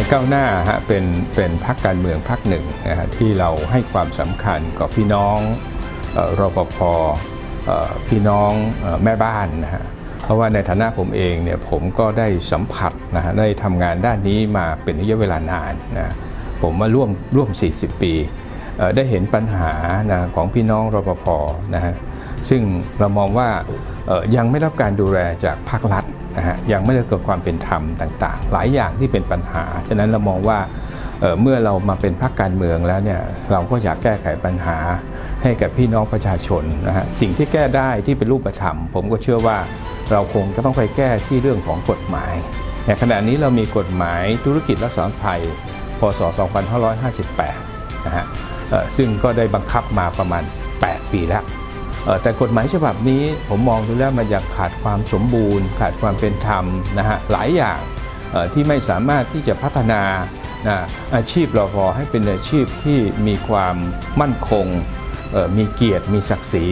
ยก้าวหน้าฮะเป็นเป็นพรรคการเมืองพรรคหนึ่งนะฮะที่เราให้ความสำคัญกับพี่น้องรปภพี่น้องแม่บ้านนะฮะเพราะว่าในฐานะผมเองเนี่ยผมก็ได้สัมผัสนะฮะได้ทำงานด้านนี้มาเป็นระยะเวลานานนะผมมาร่วมร่วม 40 ปี ได้เห็นปัญหานะของพี่น้องรปภนะฮะซึ่งเรามองว่ายังไม่รับการดูแลจากภาครัฐ นะฮะยังไม่ได้เกิดความเป็นธรรมต่างๆ หลายอย่างที่เป็นปัญหา ฉะนั้นเรามองว่าเเมื่อเรามาเป็นพรรคการเมืองแล้วเนี่ยเราก็อยากแก้ไขปัญหาให้กับพี่น้องประชาชนนะฮะสิ่งที่แก้ได้ที่เป็นรูปธรรม ผมก็เชื่อว่าเราคงจะต้องไปแก้ที่เรื่องของกฎหมายในขณะนี้เรามีกฎหมายธุรกิจรักษาภัยพศ 2558 นะฮะซึ่งก็ได้บังคับมาประมาณ 8 ปีแล้ว แต่กฎหมายฉบับนี้ผมมองดูแล้วมันยังขาดความสมบูรณ์ ขาดความเป็นธรรมนะฮะหลายอย่างที่ไม่สามารถที่จะพัฒนานะอาชีพรอพอให้เป็นอาชีพที่มีความมั่นคง มีเกียรติมีศักดิ์ศรี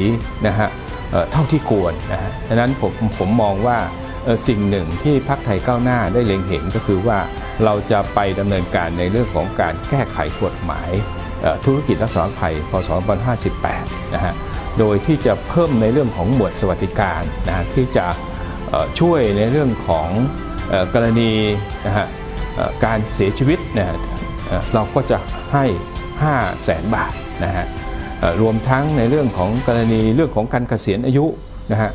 นะฮะเท่าที่ควรนะฮะดังนั้นผมผมมองว่าสิ่งหนึ่งที่พรรคไทยก้าวหน้าได้เล็งเห็นก็คือว่าเราจะไปดำเนินการในเรื่องของการแก้ไขกฎหมายธุรกิจรักษาภัยพศ 2558 นะฮะ โดยที่จะเพิ่มในเรื่องของหมวดสวัสดิการนะฮะที่จะช่วยในเรื่องของกรณีนะฮะการเสียชีวิตนะฮะเอ่อเราก็จะให้ 5 0 0แสนบาทนะฮะรวมทั้งในเรื่องของกรณีเรื่องของการเกษียณอายุนะฮะ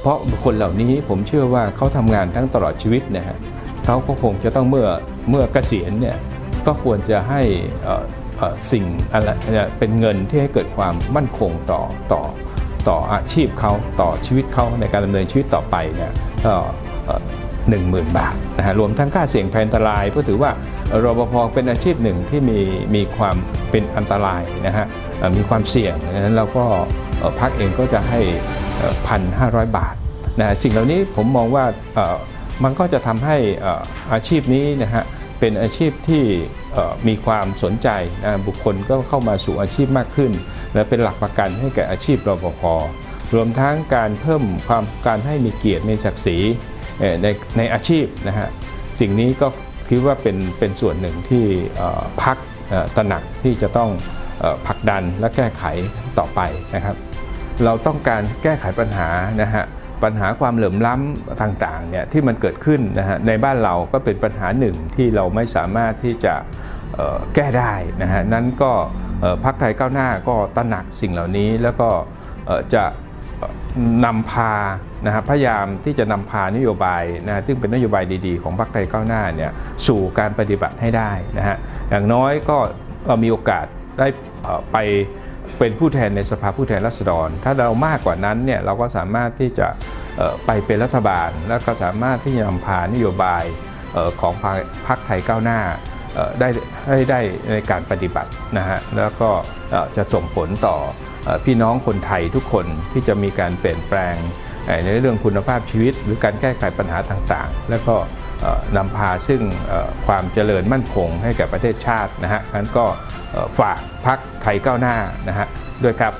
เพราะบุคคลเหล่านี้ผมเชื่อว่าเขาทำงานทั้งตลอดชีวิตนะฮะเขาก็คงจะต้องเมื่อเมื่อเกษียณเนี่ยก็ควรจะให้อ่อเอ่อ สิ่งอะไรเป็นเงินที่ให้เกิดความมั่นคงต่อต่อต่ออาชีพเขาต่อชีวิตเขาในการดำเนินชีวิตต่อไปเนี่ยก็หนึ่งหมื่นบาทนะฮะรวมทั้งค่าเสี่ยงภัยอันตรายเพราะถือว่ารปภเป็นอาชีพหนึ่งที่มีมีความเป็นอันตรายนะฮะมีความเสี่ยงดังนั้นเราก็พักเองก็จะให้พันห้าร้อยบาทนะฮะสิ่งเหล่านี้ผมมองว่ามันก็จะทำให้อาชีพนี้นะฮะ เป็นอาชีพที่มีความสนใจนะบุคคลก็เข้ามาสู่อาชีพมากขึ้น และเป็นหลักประกันให้แก่อาชีพรปภรวมทั้งการเพิ่มความการให้มีเกียรติมีศักดิ์ศรีในในอาชีพนะฮะสิ่งนี้ก็คิดว่าเป็นเป็นส่วนหนึ่งที่พักตระหนักที่จะต้องผลักดันและแก้ไขต่อไปนะครับ เราต้องการแก้ไขปัญหานะฮะ ปัญหาความเหลื่อมล้ำต่างๆเนี่ยที่มันเกิดขึ้นนะฮะในบ้านเราก็เป็นปัญหาหนึ่งที่เราไม่สามารถที่จะแก้ได้นะฮะนั้นก็พรรคไทยก้าวหน้าก็ตระหนักสิ่งเหล่านี้แล้วก็จะนำพานะฮะพยายามที่จะนำพานโยบายนะฮะซึ่งเป็นนโยบายดีๆ ของพรรคไทยก้าวหน้าเนี่ยสู่การปฏิบัติให้ได้นะฮะอย่างน้อยก็เอ่อมีโอกาสได้ไป เป็นผู้แทนในสภาผู้แทนราษฎร ถ้าเรามากกว่านั้นเนี่ยเราก็สามารถที่จะไปเป็นรัฐบาล แล้วก็สามารถที่จะนำพานโยบายออของพรรคพรรคไทยก้าวหน้าได้ให้ได้ในการปฏิบัตินะฮะแล้วก็จะส่งผลต่ออพี่น้องคนไทยทุกคนที่จะมีการเปลี่ยนแปลงในเรื่องคุณภาพชีวิต หรือการแก้ไขปัญหาต่างๆ แล้วก็ นำพาซึ่งความเจริญมั่นคงให้แก่ประเทศชาตินะฮะงั้นก็ฝากพักไทยก้าวหน้านะฮะด้วยครับ